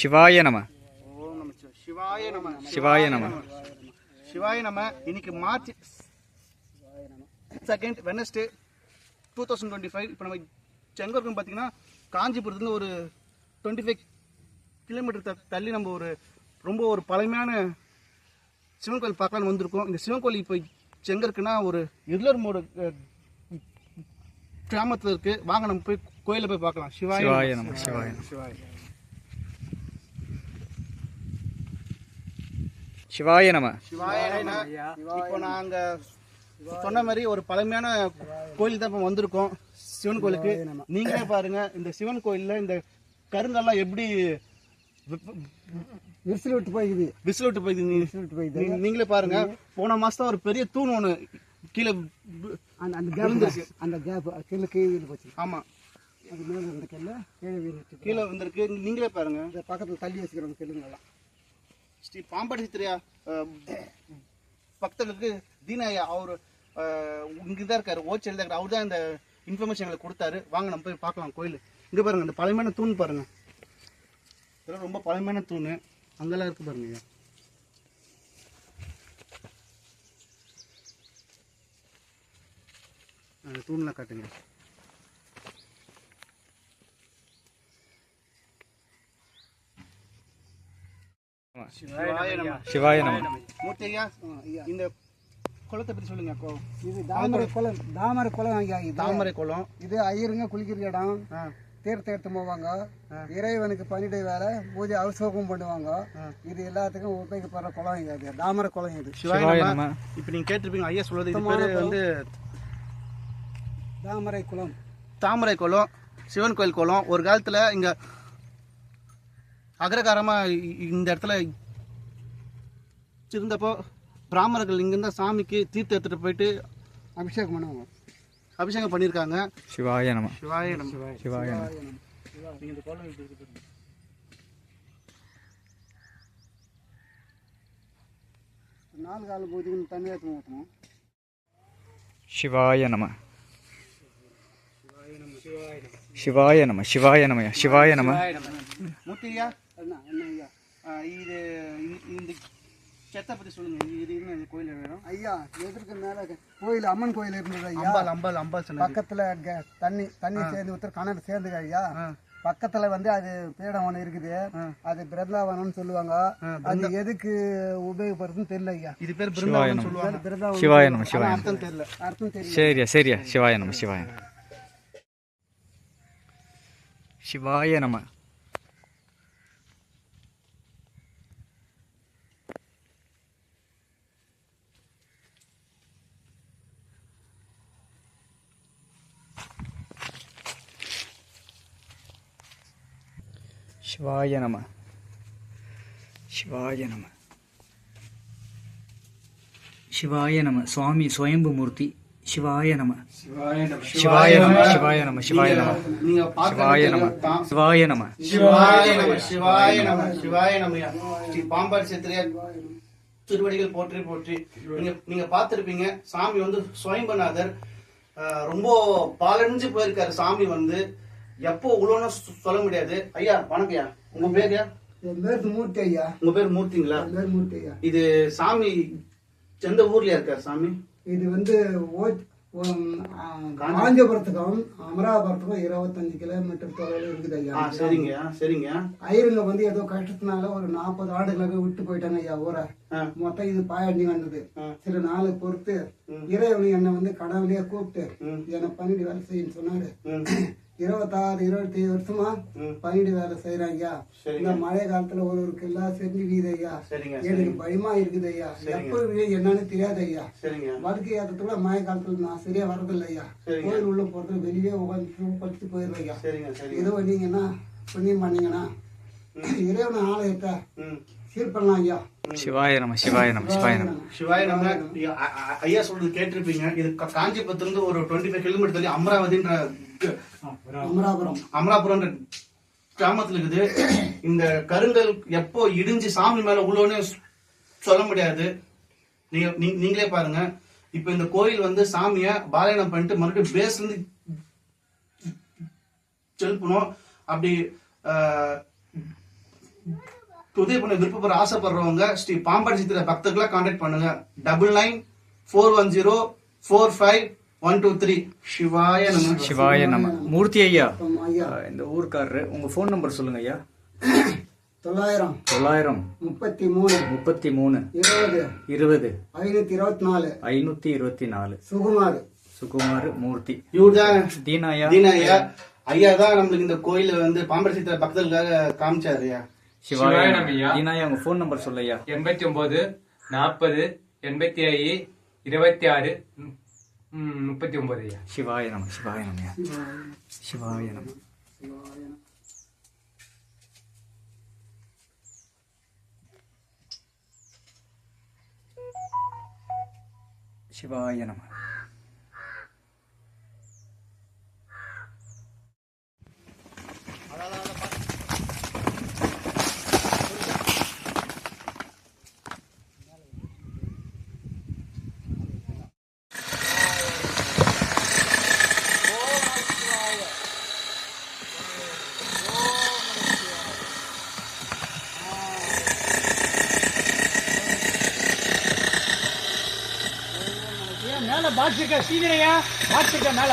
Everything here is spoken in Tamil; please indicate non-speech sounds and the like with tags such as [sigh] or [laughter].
சிவாய நம. சிவாய நம. சிவாய நம. சிவாய நம. இன்னைக்கு March second Wednesday two thousand twenty five இப்போ நம்ம எங்கே இருக்கோம் பார்த்தீங்கன்னா காஞ்சிபுரத்துலேருந்து ஒரு டுவெண்ட்டி ஃபைவ் கிலோமீட்டர் தள்ளி நம்ம ஒரு ரொம்ப ஒரு பழமையான சிவன் கோயில் பார்க்கலான்னு வந்திருக்கோம். இந்த சிவன் கோயில் இப்போ எங்கே இருக்குன்னா ஒரு இருளர் மோடு கிராமத்தில் இருக்கு. வாங்க நம்ம போய் கோயிலை போய் பார்க்கலாம். சிவாய சிவாய சிவாய சிவாய நம. சிவாய நம. இப்போ நாங்க சொன்ன மாதிரி ஒரு பழமையான கோயில் தான் இப்போ வந்திருக்கோம். சிவன் கோயிலுக்கு. நீங்களே பாருங்க இந்த சிவன் கோயில்ல இந்த கருங்கல்லாம் எப்படி விரிசல் விட்டு போய்க்குது. விசில் விட்டு போயிது விரிசல் விட்டு போய்க்குது. நீ- நீங்களே பாருங்க போன மாசம் ஒரு பெரிய தூண் ஒன்று கீழே அந்த அந்த கேப் அந்த கேப் கீழே கீழே போச்சு. ஆமா. அது மேலே இருந்த கல்ல கீழே கீழே வந்திருக்கு. நீங்களே பாருங்க. இந்த பக்கத்தில் தள்ளி வச்சுக்கிறோம் கல்லுங்கெல்லாம் ஸ்ரீ பாம்படித்திரையா பக்தர்களுக்கு தீனாயா அவர் இங்கே தான் இருக்காரு ஓச்சல் தான் இருக்காரு. அவர் தான் இந்த இன்ஃபர்மேஷன் எங்களுக்கு கொடுத்தாரு. வாங்க நம்ம போய் பார்க்கலாம் கோயில். இங்கே பாருங்கள் இந்த பழமையான தூண் பாருங்கள் இதெல்லாம் ரொம்ப பழமையான தூண். அங்கெல்லாம் இருக்குது பாருங்க அந்த தூண்லாம் காட்டுங்க. சிவாய நம. சிவாய நம. மூர்த்தி ஐயா இந்த குளத்தை பற்றி சொல்லுங்க அப்போ இது தாமரை குளம் தாமரை குளம் தாமரை குளம். இது ஐயருங்க குளிக்கிற இடம். ஆ. தீர்த்தம் எடுத்து போவாங்க. இறைவனுக்கு பன்னிடை வேலை பூஜை அவசோகம் பண்ணுவாங்க. இது எல்லாத்துக்கும் உபயோகப்படுற குளம் இது தாமரை குளம் இது. இப்போ நீங்க கேட்டிருப்பீங்க ஐயா சொல்றது இது பேரு வந்து தாமரை குளம். தாமரை குளம். சிவன் கோயில் குளம். ஒரு காலத்துல இங்க அகரகாரமா இ- இந்த இடத்துல இருந்தப்போ பிராமணர்கள் இங்கிருந்த சாமிக்கு தீர்த்தம் எடுத்துட்டு போயிட்டு அபிஷேகம் பண்ணுவாங்க அபிஷேகம் பண்ணியிருக்காங்க சிவாய நம சிவாய நம சிவாய நம இந்த. நாலு கால பூஜைக்கு தண்ணி எடுத்து ஊற்றணும் சிவாய நம சிவாய நம சிவாய நம சிவாய நம மூர்த்தியா என்ன என்ன ஐயா இது இந்த செத்தை பத்தி சொல்லுங்க. இது என்ன கோயில் வேணும்? ஐயா எதிர்க்கு மேலே கோயில் அம்மன் கோயில் இருந்தது ஐயா. அம்பாள் அம்பாள் அம்பாள் சொன்னது. பக்கத்துல தண்ணி தண்ணி சேர்ந்து ஊத்துற கிணறு சேர்ந்துங்க ஐயா. பக்கத்துல வந்து அது பீடம் ஒன்று இருக்குது. அது பிருந்தாவனம்னு சொல்லுவாங்க. அது எதுக்கு உபயோகப்படுறதுன்னு தெரியல ஐயா. இது பேர் பிருந்தாவனம் சொல்லுவாங்க. பிருந்தாவனம். சிவாய நம சிவாய நம அர்த்தம் தெரியல. அர்த்தம் தெரியல. சரியா சரியா. சிவாய நம. சிவாய நம. சிவாய நம சிவாய நம சிவாய நம நம சுவாமி சுயம்பு மூர்த்தி சிவாய நம சிவாய நம சிவாய நம சிவாய நம சிவாய நம சிவாய நம சிவாய நம சிவாய நம சிவாய நமயா ஸ்ரீ பாம்பாடி சேத்திரியா திருவடிகள் போற்றி போற்றி நீங்க நீங்க பார்த்திருப்பீங்க சாமி வந்து சுயம்பநாதர் ஆஹ், ரொம்ப பாலடைஞ்சு போயிருக்காரு சாமி வந்து எப்போ உழவுன்னு சொல்ல முடியாது. ஐயா வணக்கம் ஐயா. உங்க பேர் யா என் பேர் மூர்த்தி ஐயா. உங்க பேர் மூர்த்திங்களா? என் பேர் மூர்த்தி ஐயா. இது சாமி எந்த ஊர்லயா இருக்காரு சாமி? இது வந்து காஞ்சிபுரத்துக்கும் அமராபுரத்துக்கும் இருபத்தஞ்சு கிலோமீட்டர் தொலைவில் இருக்குது ஐயா. சரிங்க சரிங்க. ஐயருங்க வந்து ஏதோ கஷ்டத்தினால ஒரு நாற்பது ஆண்டுகளாக விட்டு போயிட்டாங்க ஐயா ஊரை. மொத்தம் இது பாயண்டி வந்தது. சில நாளை பொறுத்து இறைவன் என்னை வந்து கடவுளையே கூப்பிட்டு என்னை பன்னெண்டு வேலை செய்யன்னு சொன்னாரு. [coughs] இருபத்தாறு இருபத்தி வருஷமா. பன்னெண்டு வேலை சரிங்க. இந்த மழை காலத்துல ஒரு ஒரு கில்லா செஞ்சு வீது ஐயா எனக்கு பயமா இருக்குது ஐயா எப்ப என்னன்னு தெரியாது ஐயா வடக்கு ஏற்றத்துல மழை காலத்துல நான் சரியா வரதில்லை ஐயா. கோயில் உள்ள போறது வெளியே உட்காந்து படுத்து போயிருவேன் ஐயா ஏதோ நீங்கன்னா புண்ணியம் பண்ணீங்கன்னா இறைவனை ஆலயத்தை சீர் பண்ணலாம் ஐயா சிவாய நம சிவாய நம சிவாய நம. சிவாய நம்ம ஐயா, சொல்றது கேட்டிருப்பீங்க. இது காஞ்சிபுரத்துல இருந்து ஒரு டுவெண்ட்டி ஃபைவ் கிலோமீட்டர் தள்ளி அமராவதின்ற அமராபுரம். அமராபுரம் கிராமத்துல இருக்குது. இந்த கருங்கல் எப்போ இடிஞ்சு சாமி மேல உள்ளோன்னு சொல்ல முடியாது. நீங்க நீங்களே பாருங்க. இப்ப இந்த கோயில் வந்து சாமிய பாலயனம் பண்ணிட்டு மறுபடியும் பேஸ்ல இருந்து செலுப்பணும் அப்படி உதவி பண்ண விருப்பப்படுற ஆசைப்படுறவங்க ஸ்ரீ பாம்பாடி சித்திர பக்தர்களை கான்டாக்ட் பண்ணுங்க. Double nine four one zero four five one two three சிவாய நம. சிவாய நம. மூர்த்தி ஐயா. இந்த ஊர்க்காரரு. உங்க ஃபோன் நம்பர் சொல்லுங்க ஐயா. தொள்ளாயிரம். தொள்ளாயிரம். முப்பத்தி மூணு முப்பத்தி மூணு இருபது. இருபது. ஐநூத்தி இருபத்தி நாலு ஐநூத்தி இருபத்தி நாலு சுகுமார். சுகுமார் மூர்த்தி. இவர்தான் தீனாயா தீனா ஐயா. ஐயா தான் நம்மளுக்கு இந்த கோயில வந்து பாம்பாடி சித்திர பக்தர்களுக்காக காமிச்சாரு ஐயா. சிவாய. நமய்யா. தீனாயா உங்க ஃபோன் நம்பர் சொல்லையா? எண்பத்தி ஒன்பது நாற்பது எண்பத்தி ஐந்து இருபத்தி ஆறு முப்பத்தி ஒன்பது ஐயா சிவாய நம. சிவாய நமயா சிவாய நம. சிவாய நம. மேல பாக்ஸ் இருக்க சீனியரையா பாக்ஸ் மேல